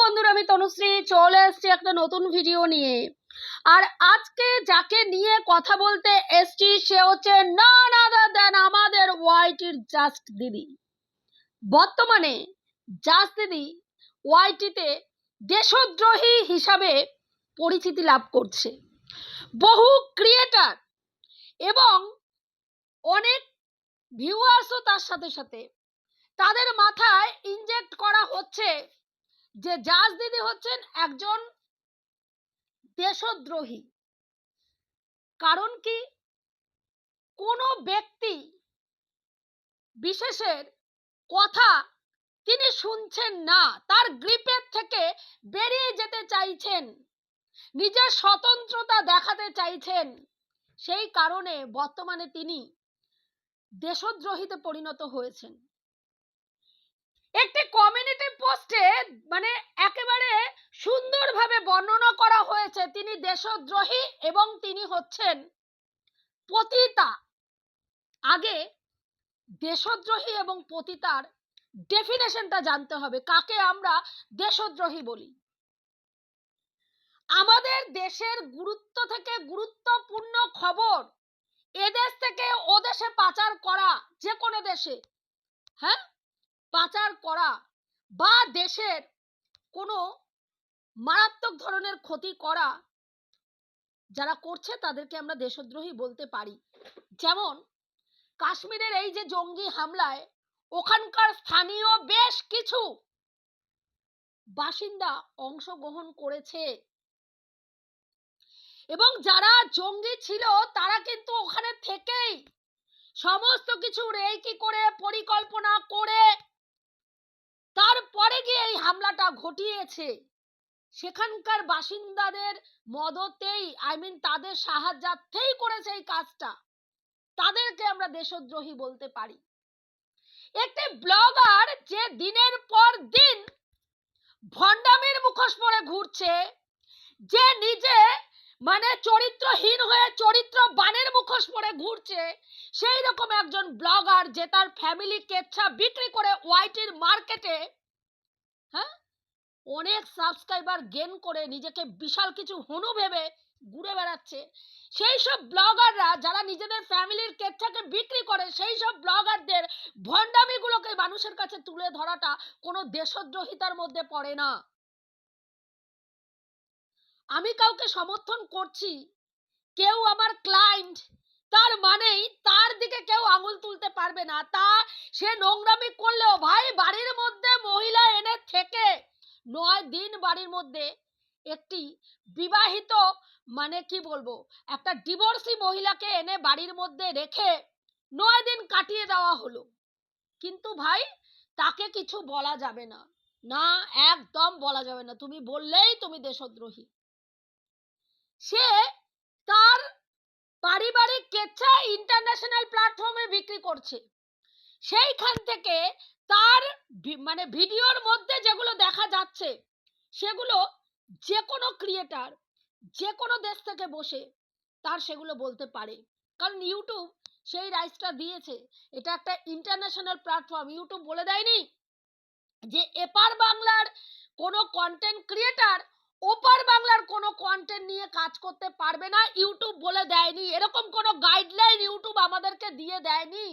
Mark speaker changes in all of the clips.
Speaker 1: বন্ধুরা, আমি তনুশ্রী চলে এসেছি একটা নতুন ভিডিও নিয়ে। আর আজকে যাকে নিয়ে কথা বলতে এসছি, সে হচ্ছে না না দেন আমাদের ওয়াইটির জাস্ট দিদি। বর্তমানে জাস্ট দিদি ওয়াইটিতে দেশদ্রোহী হিসাবে পরিচিতি লাভ করছে। বহু ক্রিয়েটার এবং অনেক ভিউয়ার্সও তার সাথে সাথে। তাদের মাথায় ইনজেক্ট করা হচ্ছে যে জাজ দিদি হচ্ছেন একজন দেশদ্রোহী। কারণ কি? কোনো ব্যক্তি বিশেষের কথা তিনি শুনছেন না, তার গ্রিপের থেকে বেরিয়ে যেতে চাইছেন, নিজের স্বতন্ত্রতা দেখাতে চাইছেন, সেই কারণে বর্তমানে তিনি দেশদ্রোহীতে পরিণত হয়েছেন। একটি কমিউনিটি পোস্টে মানে একেবারে সুন্দরভাবে বর্ণনা করা হয়েছে। তিনি দেশদ্রোহী এবং তিনি হচ্ছেন পতিতা। আগে দেশদ্রোহী এবং পতিতার ডেফিনেশনটা জানতে হবে, কাকে আমরা দেশদ্রোহী বলি? আমাদের দেশের গুরুত্ব থেকে গুরুত্বপূর্ণ খবর এদেশ থেকে ও দেশে পাচার করা যে কোনো দেশে হ্যাঁ? পাচার করা বা দেশের কোনো মারাত্মক ধরনের ক্ষতি করা যারা করছে তাদেরকে আমরা দেশদ্রোহী বলতে পারি। যেমন কাশ্মীরের এই যে জঙ্গি হামলায় ওখানকার স্থানীয় বেশ কিছু বাসিন্দা অংশগ্রহণ করেছে। এবং যারা জঙ্গি ছিল তারা কিন্তু ওখানে থেকেই সমস্ত কিছু রেকি করে পরিকল্পনা করে তারপরে গিয়ে এই হামলাটা ঘটিয়েছে। সেখানকার বাসিন্দাদের মদতেই আই মিন তাদের সাহায্যার্থেই করেছে এই কাজটা। তাদেরকে আমরা দেশদ্রোহী বলতে পারি। একটি ব্লগার যে দিনের পর দিন ভণ্ডামির মুখোশ পরে ঘুরছে, যে নিজে মানে চরিত্রহীন হয়ে চরিত্র বানের মুখোশ পরে ঘুরছে। সেই রকম একজন ব্লগার যে তার ফ্যামিলি কেচ্ছা বিক্রি করে ওয়াইটির মার্কেটে হ্যাঁ? অনেক সাবস্ক্রাইবার গেন করে নিজেকে বিশাল কিছু হনু ভেবে ঘুরে বেড়াচ্ছে। সেই সব ব্লগাররা যারা নিজেদের ফ্যামিলির কেচ্ছাকে বিক্রি করে, সেই সব ব্লগারদের ভণ্ডামিগুলোকে মানুষের কাছে তুলে ধরাটা কোনো দেশদ্রোহিতার মধ্যে পড়ে না। আমি কাউকে সমর্থন করছি। কেউ আমার ক্লায়েন্ট তার মানেই তার দিকে কেউ আঙুল তুলতে পারবে না। তা সে নোংরামি করলেও ভাই বাড়ির মধ্যে মহিলা এনে থেকে। নয় দিন বাড়ির মধ্যে একটি বিবাহিত মানে কি বলব, একটা ডিভোর্সি মহিলাকে এনে বাড়ির মধ্যে রেখে নয় দিন কাটিয়ে দেওয়া হলো। কিন্তু ভাই তাকে কিছু বলা যাবে না। না, একদম বলা যাবে না। তুমি বললেই তুমি দেশদ্রোহী। সে তার পারিবারিক কেচ্ছা ইন্টারন্যাশনাল প্ল্যাটফর্মে বিক্রি করছে। সেইখান থেকে তার মানে ভিডিওর মধ্যে যেগুলো দেখা যাচ্ছে, সেগুলো যে কোনো ক্রিয়েটার যে কোনো দেশ থেকে বসে তার সেগুলো বলতে পারে। কারণ ইউটিউব সেই রাইটসটা দিয়েছে। এটা একটা ইন্টারন্যাশনাল প্ল্যাটফর্ম ইউটিউব বলে দেয়নি যে এপার বাংলার কোনো কন্টেন্ট ক্রিয়েটার ওপার বাংলার কোনো কন্টেন্ট নিয়ে কাজ করতে পারবে না ইউটিউব বলে দেয়নি, এরকম কোনো গাইডলাইন ইউটিউব আমাদেরকে দিয়ে দেয়নি।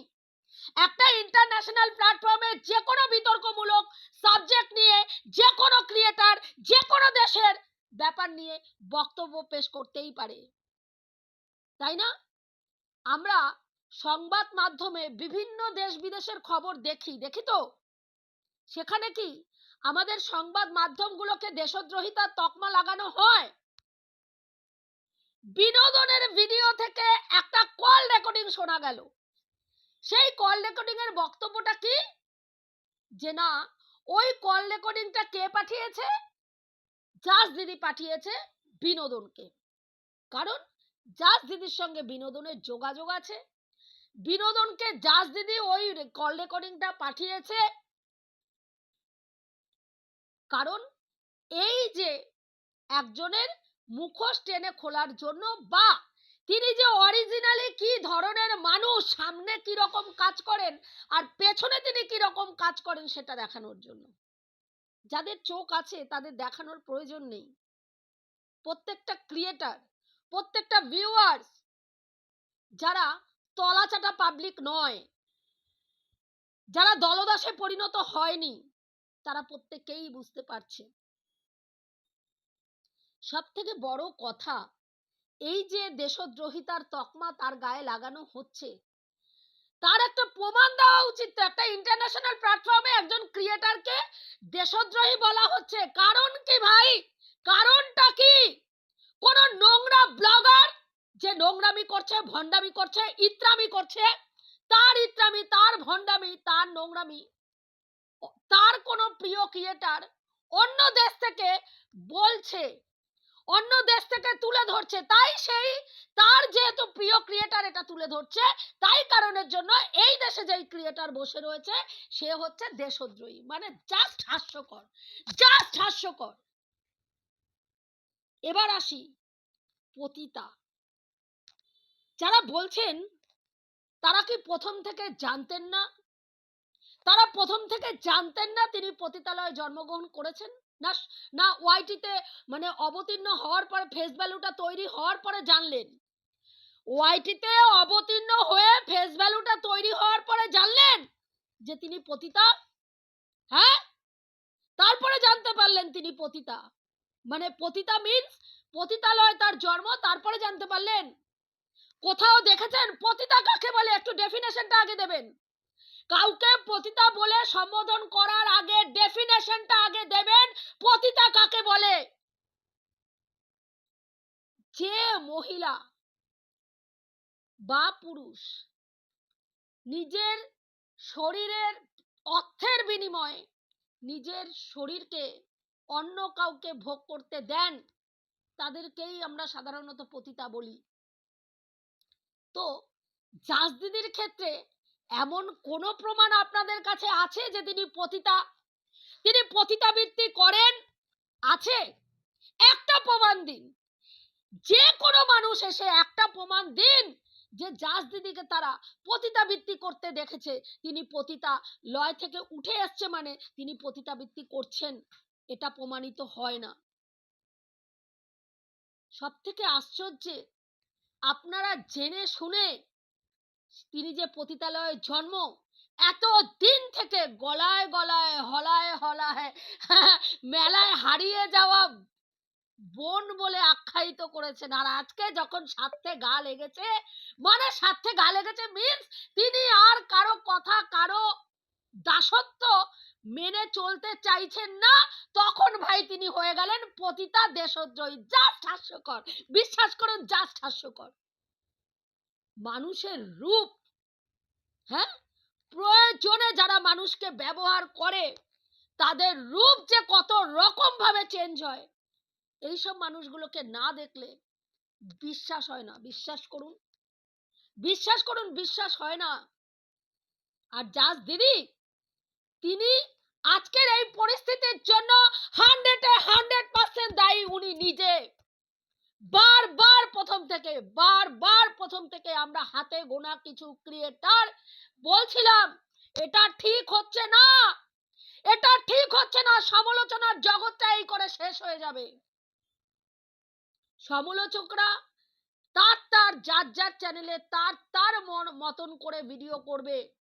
Speaker 1: একটা ইন্টারন্যাশনাল প্ল্যাটফর্মে যে কোনো বিতর্কমূলক সাবজেক্ট নিয়ে যে কোনো ক্রিয়েটার যে কোনো দেশের ব্যাপার নিয়ে বক্তব্য পেশ করতেই পারে। তাই না? আমরা সংবাদ মাধ্যমে বিভিন্ন দেশ বিদেশের খবর দেখি দেখি তো? সেখানে কি আমাদের সংবাদ মাধ্যমগুলোকে দেশদ্রোহিতার তকমা লাগানো হয়। বিনোদনের ভিডিও থেকে একটা কল রেকর্ডিং শোনা গেল। সেই কল রেকর্ডিং এর বক্তব্যটা কি? যে না, ওই কল রেকর্ডিংটা কে পাঠিয়েছে? জাজ দিদি পাঠিয়েছে বিনোদনকে। কারণ জাজ দিদির সঙ্গে বিনোদনের যোগাযোগ আছে। বিনোদনকে জাজ দিদি ওই কল রেকর্ডিংটা পাঠিয়েছে কারণ এই যে একজনের মুখোশ টেনে খোলার জন্য বা তিনি যে অরিজিনালি কি ধরনের মানুষ, সামনে কি রকম কাজ করেন আর পেছনে তিনি কি রকম কাজ করেন সেটা দেখানোর জন্য। যাদের চোখ আছে তাদের দেখানোর প্রয়োজন নেই। প্রত্যেকটা ক্রিয়েটার প্রত্যেকটা ভিউয়ার্স যারা তলাচাটা পাবলিক নয়, যারা দলদাসে পরিণত হয়নি তারা প্রত্যেকেই বুঝতে পারছে। সব থেকে বড় কথা, এই যে দেশদ্রোহিতার তকমা তার গায়ে লাগানো হচ্ছে, তার একটা প্রমাণ দেওয়া উচিত। তো একটা ইন্টারন্যাশনাল প্ল্যাটফর্মে একজন ক্রিয়েটারকে দেশদ্রোহী বলা হচ্ছে। কারণ কি ভাই? কারণটা কি? কোন নোংরা ব্লগার যে নোংরামি করছে, ভণ্ডামি করছে, ইত্রামি করছে, তার ইত্রামি, তার ভণ্ডামি, তার নোংরামি তার কোনো প্রিয় ক্রিয়েটার অন্য দেশ থেকে বলছে, অন্য দেশ থেকে তুলে ধরছে। তাই সেই, তার যেহেতু প্রিয় ক্রিয়েটার এটা তুলে ধরছে, তাই কারণের জন্য এই দেশে যেই ক্রিয়েটার বসে রয়েছে, সে হচ্ছে দেশদ্রোহী। মানে জাস্ট হাস্যকর জাস্ট হাস্যকর। এবার আসি পতিতা। যারা বলছেন, তারা কি প্রথম থেকে জানতেন না? তারা প্রথম থেকে জানতেন না তিনি পতিতালয়ে জন্মগ্রহণ করেছেন। না না ওয়াইটিতে মানে অবতীর্ণ হওয়ার পরে ফেস ভ্যালুটা তৈরি হওয়ার পরে জানলেন। ওয়াইটিতে অবতীর্ণ হয়ে ফেস ভ্যালুটা তৈরি হওয়ার পরে জানলেন যে তিনি পতিতা। হ্যাঁ? তারপরে জানতে পারলেন তিনি পতিতা। মানে পতিতা মিন্স পতিতালয় তার জন্ম, তারপরে জানতে পারলেন। কোথাও দেখেছেন? পতিতা কাকে বলে? একটু ডেফিনেশনটা আগে দেবেন। কাউকে পতিতা বলে সম্বোধন করার আগে ডেফিনেশনটা আগে দেবেন, পতিতা কাকে বলে? যে মহিলা বা পুরুষ নিজের শরীরের অর্থের বিনিময়ে নিজের শরীরকে অন্য কাউকে ভোগ করতে দেন, তাদেরকেই আমরা সাধারণত পতিতা বলি। তো, জাজ দিদির ক্ষেত্রে এমন কোন প্রমাণ আপনাদের কাছে আছে যে তিনি পতিতা? তিনি পতিতাবৃত্তি করেন? আছে। একটা প্রমাণ দিন। যে কোনো মানুষ এসে একটা প্রমাণ দিন যে জাজ দিদিকে তারা পতিতাবৃত্তি করতে দেখেছে। তিনি পতিতা লয় থেকে উঠে এসছে মানে তিনি পতিতাবৃত্তি করছেন। এটা প্রমাণিত হয় না। সব থেকে আশ্চর্যে, আপনারা জেনে শুনে তিনি যে পতিতালয়ে জন্ম, এত দিন থেকে গলায় গলায়, হলায় হলায়, মেলায় হারিয়ে যাওয়া বোন বলে আখ্যায়িত করেছেন। আর আজকে যখন স্বার্থে গা লেগেছে মানে স্বার্থে গা লেগেছে মিন্স তিনি আর কারও কথা, কারও দাসত্ব মেনে চলতে চাইছেন না। তখন ভাই তিনি হয়ে গেলেন পতিতা দেশদ্রোহী। জাস্ট হাস্যকর। বিশ্বাস করুন জাস্ট হাস্যকর। মানুষের রূপ। হ্যাঁ? প্রয়োজনে যারা মানুষকে ব্যবহার করে, তাদের রূপ যে কত রকম ভাবে চেঞ্জ হয়, এইসব মানুষগুলোকে না দেখলে বিশ্বাস হয় না। বিশ্বাস করুন। বিশ্বাস করুন, বিশ্বাস হয় না। আর জাজ দিদি, তিনি আজকের এই পরিস্থিতির জন্য হান্ড্রেডে হান্ড্রেড পার্সেন্ট দায়ী, উনি নিজে। বারবার প্রথম থেকে, বারবার প্রথম থেকে আমরা হাতে গোনা কিছু বলছিলাম, এটা ঠিক হচ্ছে না, এটা ঠিক হচ্ছে না, সমালোচনার জগৎটা এই করে শেষ হয়ে যাবে। সমালোচকরা তার তার যার যার চ্যানেলে তার তার মন- মতন করে ভিডিও করবে।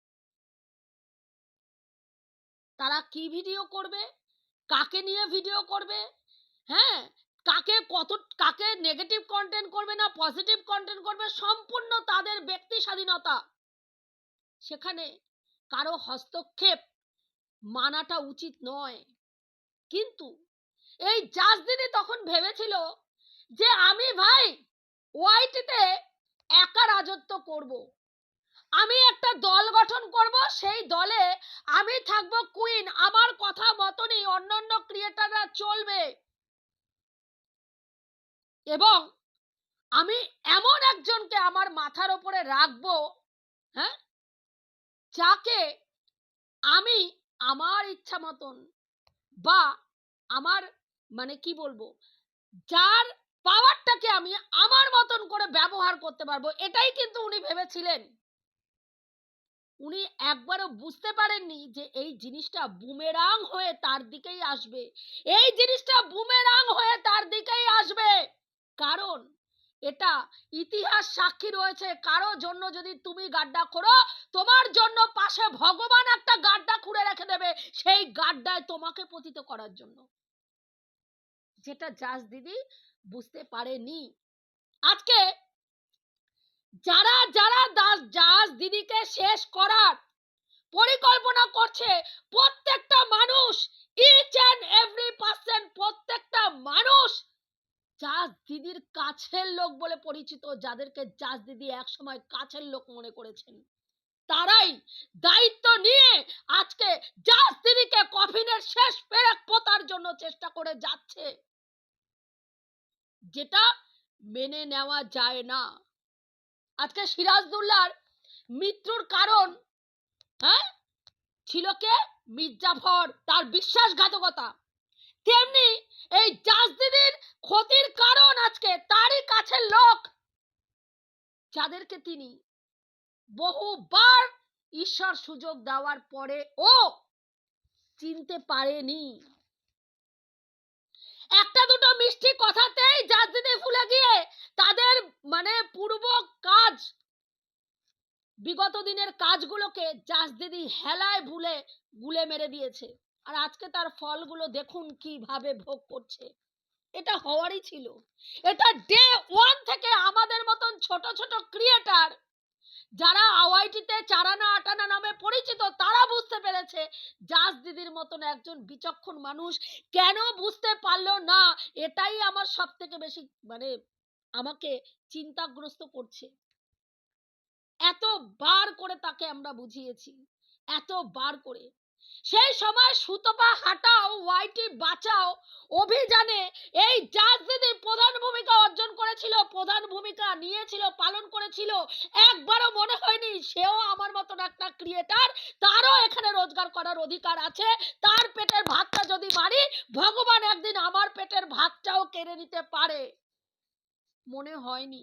Speaker 1: তারা কি ভিডিও করবে? কাকে নিয়ে ভিডিও করবে? হ্যাঁ কাকে কত, কাকে নেগেটিভ কন্টেন্ট করবে না পজিটিভ কন্টেন্ট করবে সম্পূর্ণ তাদের ব্যক্তি স্বাধীনতা। সেখানে কারও হস্তক্ষেপ মানাটা উচিত নয়। কিন্তু এই জাজ দিদি তখন ভেবেছিল যে আমি ভাই ওয়াইটিতে একা রাজত্ব করব। আমি একটা দল গঠন করব, সেই দলে আমি থাকব কুইন আমার কথা মতনই অন্যান্য ক্রিয়েটাররা চলবে। এবং আমি এমন একজনকে আমার মাথার ওপরে রাখব হ্যাঁ? যাকে আমি আমার ইচ্ছা মতন বা আমার মানে কি বলব? যার পাওয়ারটাকে আমি আমার মতন করে ব্যবহার করতে পারব, এটাই কিন্তু উনি ভেবেছিলেন। উনি একবারও বুঝতে পারেননি যে এই জিনিসটা বুমেরাং হয়ে তার দিকেই আসবে। এই জিনিসটা বুমেরাং হয়ে তার দিকেই আসবে! কারণ এটা ইতিহাস সাক্ষী রয়েছে। কারও জন্য যদি তুমি গাড্ডা করো তোমার জন্য পাশে ভগবান একটা গাড্ডা খুঁড়ে রেখে দেবে সেই গাড্ডায় তোমাকে পতিত করার জন্য। যেটা জাজ দিদি বুঝতে পারেনি। আজকে যারা যারা দাস, জাজ দিদিকে শেষ করার পরিকল্পনা করছে, প্রত্যেকটা মানুষ ইচ অ্যান্ড এভরি পার্সেন্ট প্রত্যেকটা মানুষ জাজ দিদির কাছের লোক বলে পরিচিত, যাদেরকে জাজ দিদি একসময় কাছের লোক মনে করেছেন। তারাই দায়িত্ব নিয়ে আজকে জাজ দিদিকে কফিনের শেষ পেরেক পোতার জন্য চেষ্টা করে যাচ্ছে। যেটা মেনে নেওয়া যায় না। আজকে সিরাজদুল্লার মৃত্যুর কারণ হ্যাঁ? ছিল কে? মির্জাফর, তার বিশ্বাসঘাতকতা। তেমনি এই জাজদিদির ক্ষতির কারণ আজকে তারই কাছের লোক। যাদেরকে তিনি বহুবার ঈশ্বর সুযোগ দেওয়ার পরে ও চিনতে পারেনি। একটা দুটো মিষ্টি কথাতেই জাজদিদি ফুলে গিয়ে তাদের মানে পূর্ব কাজ, বিগত দিনের কাজগুলোকে জাজ দিদি হেলায় ভুলে গুলে মেরে দিয়েছে। আর আজকে তার ফলগুলো দেখুন কীভাবে ভোগ করছে। এটা হওয়ারই ছিল। এটা ডে ওয়ান থেকে আমাদের মতন ছোট ছোট ক্রিয়েটার যারা আওয়াইটিতে চারানা, আটানা নামে পরিচিত, তারা বুঝতে পেরেছে জাজ দিদির মতন একজন বিচক্ষণ মানুষ কেন বুঝতে পারল না? এটাই আমার সব থেকে বেশি মানে আমাকে চিন্তাগ্রস্ত করছে। এত বার করে তাকে আমরা বুঝিয়েছি। এত বার করে। সেই সময় সুতপা হাটাও, ওয়াইটি বাঁচাও অভিযানে এই জাজ দিদি প্রধান ভূমিকা অর্জন করেছিল, প্রধান ভূমিকা নিয়েছিল, পালন করেছিল। একবারও মনে হয়নি সেও আমার মতন একটা ক্রিয়েটার তারও এখানে রোজগার করার অধিকার আছে। তার পেটের ভাতটা যদি মারি, ভগবান একদিন আমার পেটের ভাতটাও কেড়ে নিতে পারে। মনে হয়নি।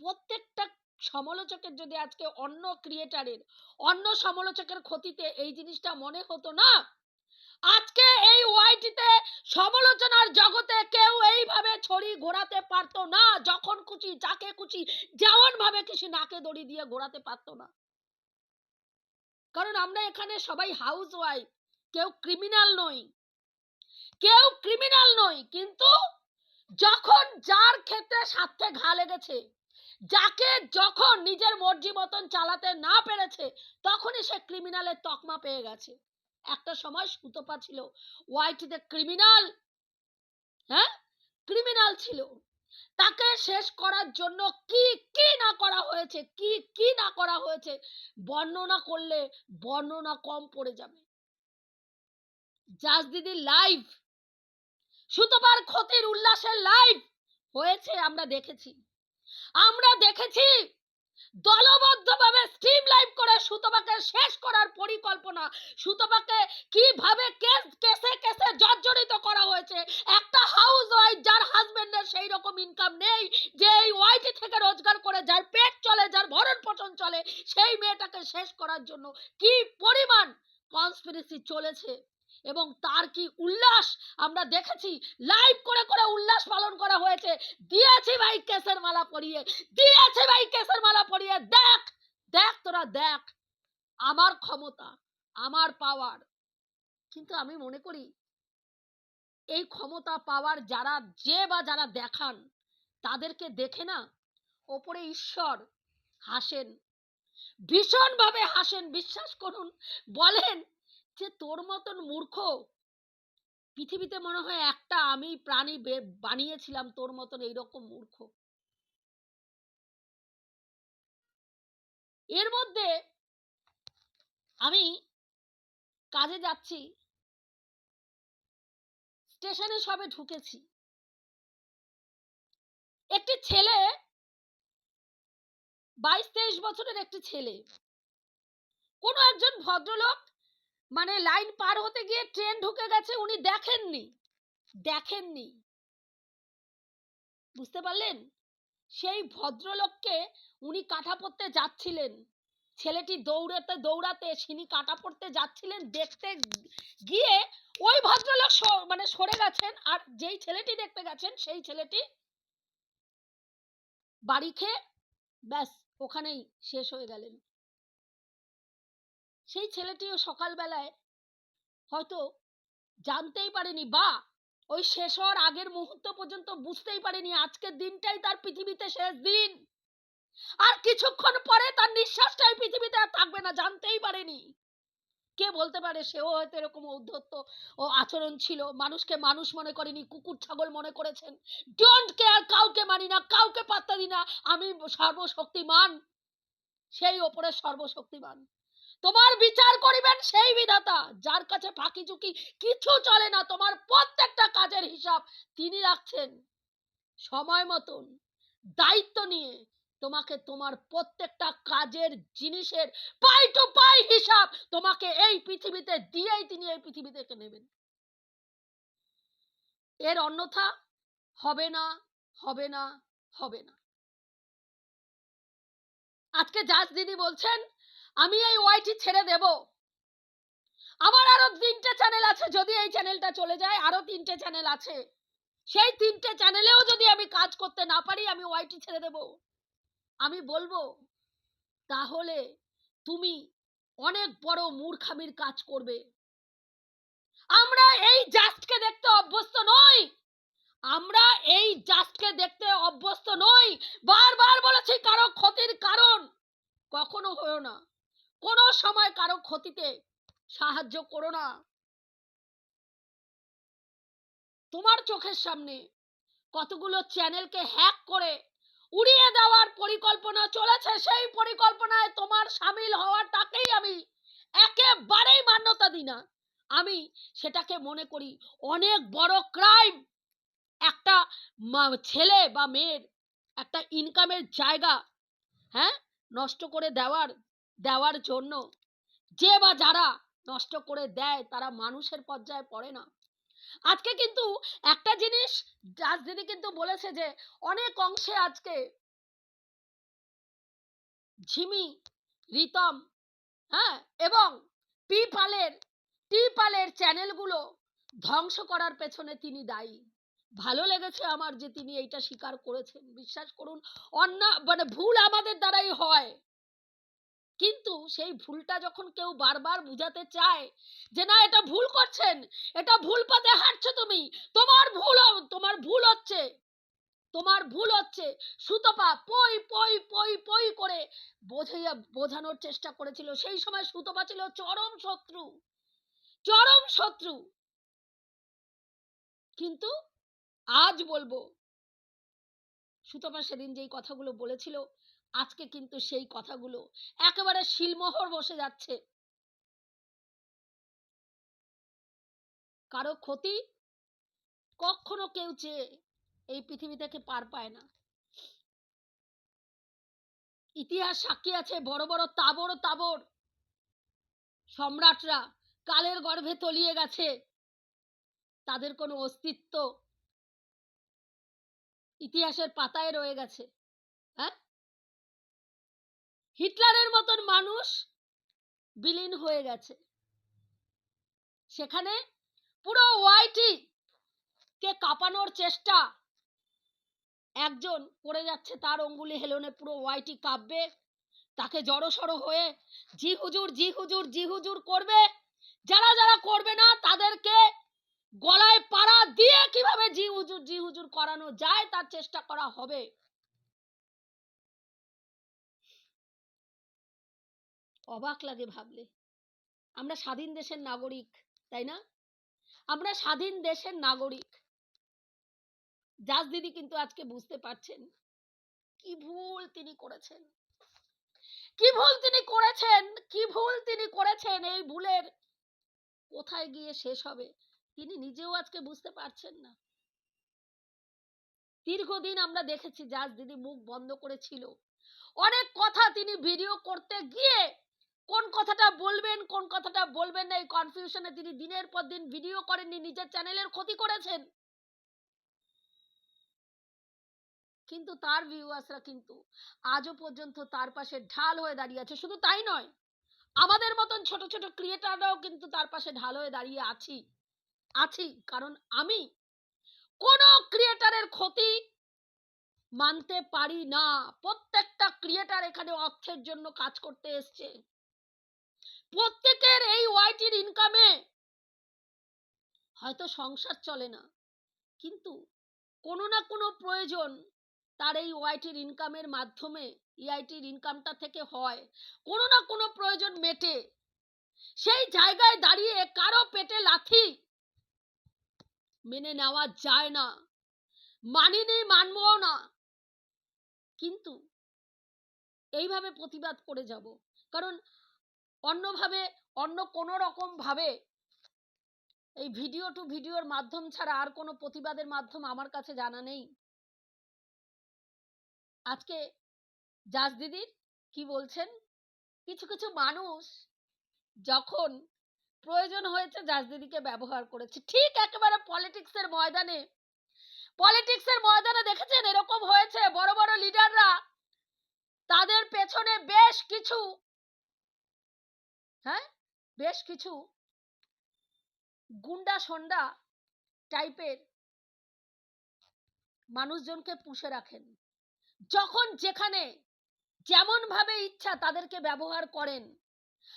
Speaker 1: প্রত্যেকটা সমালোচকের যদি আজকে অন্য ক্রিয়েটারের অন্য সমালোচকের ক্ষতিতে এই জিনিসটা মনে হতো না? আজকে এই ওয়াইটিতে সমালোচনার জগতে কেউ এইভাবে ছড়ি ঘোরাতে পারতো না, যখন খুশি, যাকে খুশি যেমন ভাবে খুশি, নাকে দড়ি দিয়ে ঘোরাতে পারতো না। কারণ আমরা এখানে সবাই হাউস ওয়াইফ কেউ ক্রিমিনাল নই। কেউ ক্রিমিনাল নই, কিন্তু যখন যার ক্ষেত্রে স্বার্থে ঘা লেগেছে যাকে যখন নিজের মর্জি মতন চালাতে না পেরেছে, তখনই সে ক্রিমিনালের তকমা পেয়ে গেছে। একটা সময় সুতপা ছিল ওয়াইটিতে ক্রিমিনাল হ্যাঁ? ক্রিমিনাল ছিল। তাকে শেষ করার জন্য কি কি না করা হয়েছে, কি কি না করা হয়েছে, বর্ণনা করলে বর্ণনা কম পড়ে যাবে। দিদি লাইভ সুতপার ক্ষতির উল্লাসের লাইভ হয়েছে, আমরা দেখেছি। আমরা দেখেছি দলবদ্ধভাবে স্ট্রিম লাইভ করে সুতপাকে শেষ করার পরিকল্পনা। সুতপাকে কীভাবে কেস কেসে কেসে জর্জরিত করা হয়েছে? একটা হাউস ওয়াইফ যার হাজবেন্ডের সেই রকম ইনকাম নেই, যে এই ওয়াইটি থেকে রোজগার করে যার পেট চলে, যার ভরণ পোষণ চলে, সেই মেয়েটাকে শেষ করার জন্য কি পরিমাণ কনস্পিরেসি চলেছে? এবং তার কি উল্লাস? আমরা দেখেছি, লাইভ করে করে উল্লাস পালন করা হয়েছে। দিয়েছি ভাই কেসের মালা পরিয়ে, দিয়েছে ভাই কেসের মালা পরিয়ে। দেখ দেখ তোরা, দেখ, আমার ক্ষমতা, আমার পাওয়ার কিন্তু আমি মনে করি, এই ক্ষমতা পাওয়ার যারা যে বা যারা দেখান, তাদেরকে দেখে না, ওপরে ঈশ্বর হাসেন। ভীষণভাবে হাসেন, বিশ্বাস করুন, বলেন যে তোর মতন মূর্খ পৃথিবীতে মনে হয় একটা আমি প্রাণী বানিয়েছিলাম তোর মতন এইরকম মূর্খ। এর মধ্যে আমি কাজে যাচ্ছি। স্টেশনে সবে ঢুকেছি। একটি ছেলে, বাইশ তেইশ বছরের একটি ছেলে, কোনো একজন ভদ্রলোক মানে লাইন পার হতে গিয়ে ট্রেন ঢুকে গেছে, উনি দেখেননি। দেখেননি। বুঝতে পারলেন? সেই ভদ্রলোককে উনি কাঠা পড়তে যাচ্ছিলেন। ছেলেটি দৌড়াতে দৌড়াতে সিনি কাটা পড়তে যাচ্ছিলেন, দেখতে গিয়ে ওই ভদ্রলোক মানে সরে গেছেন আর যেই ছেলেটি দেখতে গেছেন, সেই ছেলেটি বাড়ি খেয়ে, ব্যাস, ওখানেই শেষ হয়ে গেলেন। সেই ছেলেটিও সকালবেলায় হয়তো জানতেই পারেনি বা ওই শেষ হওয়ার আগের মুহূর্ত পর্যন্ত বুঝতেই পারেনি আজকের দিনটাই তার পৃথিবীতে শেষ দিন। আর কিছুক্ষণ পরে তার নিঃশ্বাসটাই পৃথিবীতে আর থাকবে না, জানতেই পারেনি। কে বলতে পারে সেও হয়তো এরকম ঔদ্ধত্য ও আচরণ ছিল। মানুষকে মানুষ মনে করেনি, কুকুর, ছাগল মনে করেছেন। ডোন্ট কেয়ার কাউকে মানি না, কাউকে পাত্তা দিই না। আমি সর্বশক্তিমান, সেই ওপরে সর্বশক্তিমান। তোমার বিচার করিবেন সেই বিধাতা, যার কাছে ফাঁকি ঝুঁকি কিছু চলে না, তোমার প্রত্যেকটা কাজের হিসাব তিনি রাখছেন। সময় মতন দায়িত্ব নিয়ে তোমাকে তোমার প্রত্যেকটা কাজের জিনিসের পাই টু পাই হিসাব তোমাকে এই পৃথিবীতে দিয়েই তিনি এই পৃথিবী থেকে নেবেন। এর অন্যথা হবে না হবে না হবে না। আজকে জাজ দিদি বলছেন আমি এই ওয়াইটি ছেড়ে দেব। আমার আরও তিনটে চ্যানেল আছে, যদি এই চ্যানেলটা চলে যায়, আরও তিনটে চ্যানেল আছে। সেই তিনটে চ্যানেলেও যদি আমি কাজ করতে না পারি, আমি ওয়াইটি ছেড়ে দেব। আমি বলব, তাহলে তুমি অনেক বড় মূর্খামির কাজ করবে। আমরা এই জাস্টকে দেখতে অভ্যস্ত নই। আমরা এই জাস্টকে দেখতে অভ্যস্ত নই। বারবার বলেছি কারও ক্ষতির কারণ। কখনো হয়েও না। কোনো সময় কারও ক্ষতিতে সাহায্য করো না। তোমার চোখের সামনে কতগুলো চ্যানেলকে হ্যাক করে উড়িয়ে দেওয়ার পরিকল্পনা চলেছে, সেই পরিকল্পনায় তোমার সামিল হওয়াটাকেই আমি একেবারেই মান্যতা দিই না। আমি সেটাকে মনে করি অনেক বড় ক্রাইম। একটা ছেলে বা মেয়ের একটা ইনকামের জায়গা হ্যাঁ নষ্ট করে দেওয়ার দেওয়ার জন্য। যে বা যারা নষ্ট করে দেয়, তারা মানুষের পর্যায়ে পড়ে না। আজকে কিন্তু একটা জিনিস রাজদিদি কিন্তু বলেছে যে, অনেক অংশে আজকে ঝিমি, রিতম হ্যাঁ এবং পি পালের টি পালের চ্যানেলগুলো ধ্বংস করার পেছনে তিনি দায়ী। ভালো লেগেছে আমার যে তিনি এইটা স্বীকার করেছেন। বিশ্বাস করুন, অন্য মানে ভুল আমাদের দ্বারাই হয়। কিন্তু সেই ভুলটা যখন কেউ বারবার বুঝাতে চায় যে, না, এটা ভুল করছেন, এটা ভুল পথে হাঁটছো তুমি, তোমার ভুল তোমার ভুল হচ্ছে, তোমার ভুল হচ্ছে। সুতপা পই পই পই পই করে বোঝাইয়া, বোঝানোর চেষ্টা করেছিল। সেই সময় সুতপা ছিল চরম শত্রু চরম শত্রু। কিন্তু আজ বলব সুতপা সেদিন যেই কথাগুলো বলেছিল আজকে কিন্তু সেই কথাগুলো একেবারে শিলমোহর বসে যাচ্ছে। কারও ক্ষতি কখনো কেউ চেয়ে এই পৃথিবী থেকে পার পায় না। ইতিহাস সাক্ষী আছে বড় বড় তাবড় তাবড়। সম্রাটরা কালের গর্ভে তলিয়ে গেছে। তাদের কোনো অস্তিত্ব ইতিহাসের পাতায় রয়ে গেছে। হ্যাঁ? হিটলারের মতন মানুষ বিলীন হয়ে গেছে। সেখানে পুরো ওয়াইটি কে কাঁপানোর চেষ্টা একজন করে যাচ্ছে, তার অঙ্গুলি হেলনে পুরো ওয়াইটি কাঁপবে, তাকে জড়সড় হয়ে জি হুজুর জি হুজুর জি হুজুর করবে। যারা যারা করবে না, তাদেরকে গলায় পাড়া দিয়ে কীভাবে জি হুজুর জি হুজুর করানো যায়, তার চেষ্টা করা হবে। অবাক লাগে ভাবলে। আমরা স্বাধীন দেশের নাগরিক, তাই না? আমরা স্বাধীন দেশের নাগরিক। জাজ দিদি কিন্তু আজকে বুঝতে পারছেন কি ভুল তিনি করেছেন। কি ভুল তিনি করেছেন? কি ভুল তিনি করেছেন এই ভুলের? কোথায় গিয়ে শেষ হবে? তিনি নিজেও আজকে বুঝতে পারছেন না। দীর্ঘদিন আমরা দেখেছি জাজ দিদি মুখ বন্ধ করেছিল। অনেক কথা তিনি ভিডিও করতে গিয়ে কোন কথাটা বলবেন, কোন কথাটা বলবেন না, এই কনফিউশনে তিনি দিনের পর দিন ভিডিও করেননি, নিজের চ্যানেলের ক্ষতি করেছেন। কিন্তু তার ভিউয়ার্সরা কিন্তু আজও পর্যন্ত তার পাশে ঢাল হয়ে দাঁড়িয়ে আছে। শুধু তাই নয়, আমাদের মতন ছোট ছোট ক্রিয়েটাররাও কিন্তু তার পাশে ঢাল হয়ে দাঁড়িয়ে আছি আছি। কারণ আমি কোন ক্রিয়েটারের ক্ষতি মানতে পারি না। প্রত্যেকটা ক্রিয়েটার এখানে অর্থের জন্য কাজ করতে এসছে। প্রত্যেকের এই ওয়াইটির ইনকামে হয়তো সংসার চলে না। কিন্তু কোনো না কোনো প্রয়োজন তার এই ওয়াইটির ইনকামের মাধ্যমে ইআইটির ইনকামটা থেকে হয়। কোনো না কোনো প্রয়োজন মেটে। সেই জায়গায় দাঁড়িয়ে কারও পেটে লাথি মেনে নেওয়া যায় না। মানিনি মানবও না। কিন্তু এইভাবে প্রতিবাদ করে যাব। কারণ অন্যভাবে, অন্য কোনো রকম ভাবে এই ভিডিও টু ভিডিওর মাধ্যম ছাড়া আর কোনো প্রতিবাদের মাধ্যম আমার কাছে জানা নেই। আজকে জাজ দিদির কি বলছেন? কিছু কিছু মানুষ যখন প্রয়োজন হয়েছে জাজ দিদিকে ব্যবহার করেছে। ঠিক একেবারে পলিটিক্সের ময়দানে। পলিটিক্সের ময়দানে দেখেছেন এরকম হয়েছে। বড় বড় লিডাররা তাদের পেছনে বেশ কিছু হ্যাঁ? বেশ কিছু গুন্ডা সন্ডা টাইপের মানুষজনকে পুষে রাখেন। যখন যেখানে যেমন ভাবে ইচ্ছা তাদেরকে ব্যবহার করেন।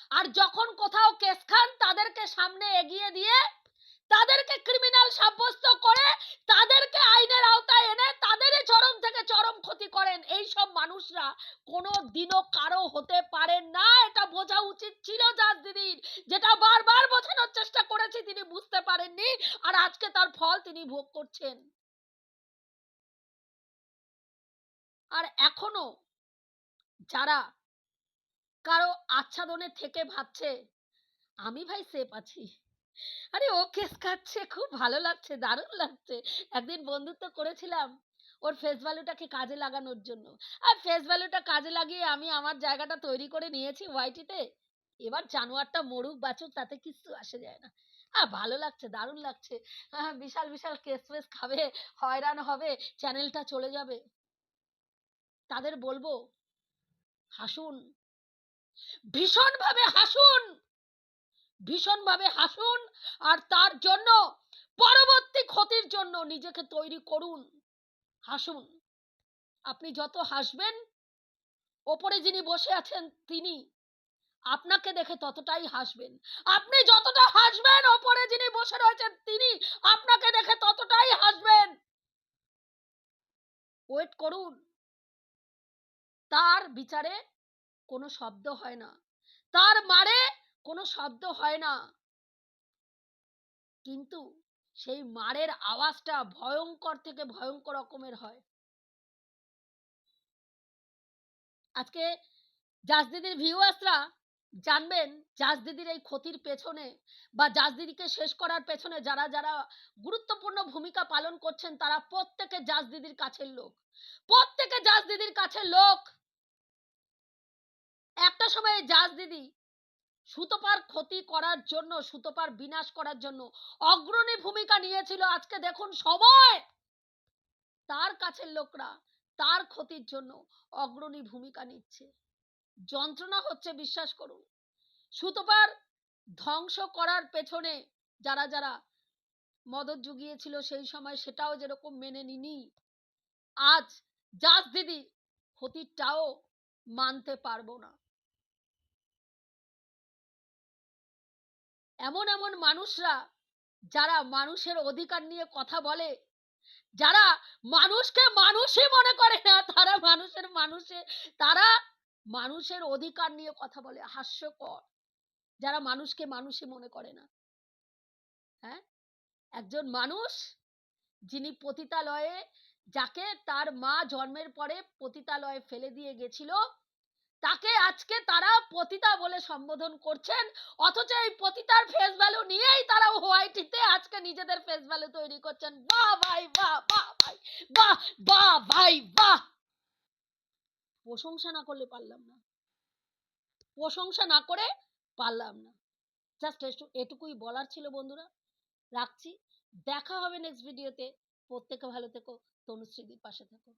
Speaker 1: আর যখন কোথাও কেস খান, তাদেরকে সামনে এগিয়ে দিয়ে তাদেরকে ক্রিমিনাল সাব্যস্ত করে, তাদেরকে আইনের আওতায় এনে তাদেরই চরম থেকে চরম ক্ষতি করেন। এই সব মানুষরা কোনো দিনও কারও হতে পারেন না। এটা বোঝা উচিত ছিল জাজ দিদির। যেটা বারবার বোঝানোর চেষ্টা করেছি, তিনি বুঝতে পারেননি আর আজকে তার ফল তিনি ভোগ করছেন। আর এখনও যারা কারও আচ্ছাদনে থেকে ভাবছে, আমি ভাই সেফ আছি। আরে ও কেস খাচ্ছে খুব ভালো লাগছে দারুণ লাগছে। একদিন বন্ধুত্ব করেছিলাম ওর ফেস ভ্যালুটাকে কাজে লাগানোর জন্য। আর ফেস ভ্যালুটা কাজে লাগিয়ে আমি আমার জায়গাটা তৈরি করে নিয়েছি ওয়াইটিতে এবার জানোয়ারটা মরুক বাঁচুক তাতে কিছু আসে যায় না। আহ ভালো লাগছে দারুণ লাগছে। আহ, বিশাল বিশাল কেস ফেস খাবে হয়রান হবে চ্যানেলটা চলে যাবে। তাদের বলব হাসুন। ভীষণভাবে হাসুন! ভীষণভাবে হাসুন আর তার জন্য, পরবর্তী ক্ষতির জন্য নিজেকে তৈরি করুন। হাসুন। আপনি যত হাসবেন, ওপরে যিনি বসে আছেন তিনি, আপনাকে দেখে ততটাই হাসবেন। আপনি যতটা হাসবেন, ওপরে যিনি বসে রয়েছেন তিনি, আপনাকে দেখে ততটাই হাসবেন। ওয়েট করুন। তার বিচারে কোনো শব্দ হয় না। তার মারে কোনো শব্দ হয় না। কিন্তু সেই মারের আওয়াজটা ভয়ঙ্কর থেকে ভয়ঙ্কর রকমের হয়। আজকে জাজ দিদির ভিউয়ার্সরা জানবেন জাজ দিদির এই ক্ষতির পেছনে বা জাজ দিদিকে শেষ করার পেছনে যারা যারা গুরুত্বপূর্ণ ভূমিকা পালন করছেন তারা প্রত্যেকে জাজ দিদির কাছের লোক। প্রত্যেকে জাজ দিদির কাছের লোক। একটা সময় জাজ দিদি সুতপার ক্ষতি করার জন্য, সুতপার বিনাশ করার জন্য অগ্রণী ভূমিকা নিয়েছিল আজকে দেখুন সময় তার কাছের লোকরা তার ক্ষতির জন্য অগ্রণী ভূমিকা নিচ্ছে। যন্ত্রণা হচ্ছে, বিশ্বাস করুন। সুতপার ধ্বংস করার পেছনে যারা যারা মদত জুগিয়েছিল সেই সময় সেটাও যেরকম মেনে নিনি, আজ জাজ দিদি ক্ষতিটাও মানতে পারব না। এমন এমন মানুষরা, যারা মানুষের অধিকার নিয়ে কথা বলে, যারা মানুষকে মানুষই মনে করে না, তারা মানুষের মানুষে, তারা মানুষের অধিকার নিয়ে কথা বলে, হাস্যকর। যারা মানুষকে মানুষই মনে করে না। হ্যাঁ? একজন মানুষ, যিনি পতিতালয়ে, যাকে তার মা জন্মের পরে পতিতালয়ে ফেলে দিয়ে গেছিল তাকে আজকে তারা পতিতা বলে সম্বোধন করছেন। অথচ এই পতিতার ফেস ভ্যালু নিয়েই তারা হোয়াইটিতে আজকে নিজেদের ফেস ভ্যালু তৈরি করছেন। বাহ ভাই, বাহ বাহ, ভাই, বাহ বাহ, ভাই, বাহ। প্রশংসা না করলে পারলাম না। প্রশংসা না করে পারলাম না। জাস্ট এটুকুই বলার ছিল বন্ধুরা। রাখছি। দেখা হবে নেক্সট ভিডিওতে প্রত্যেকে ভালো থেকো। তনুশ্রীদির পাশে থেকো।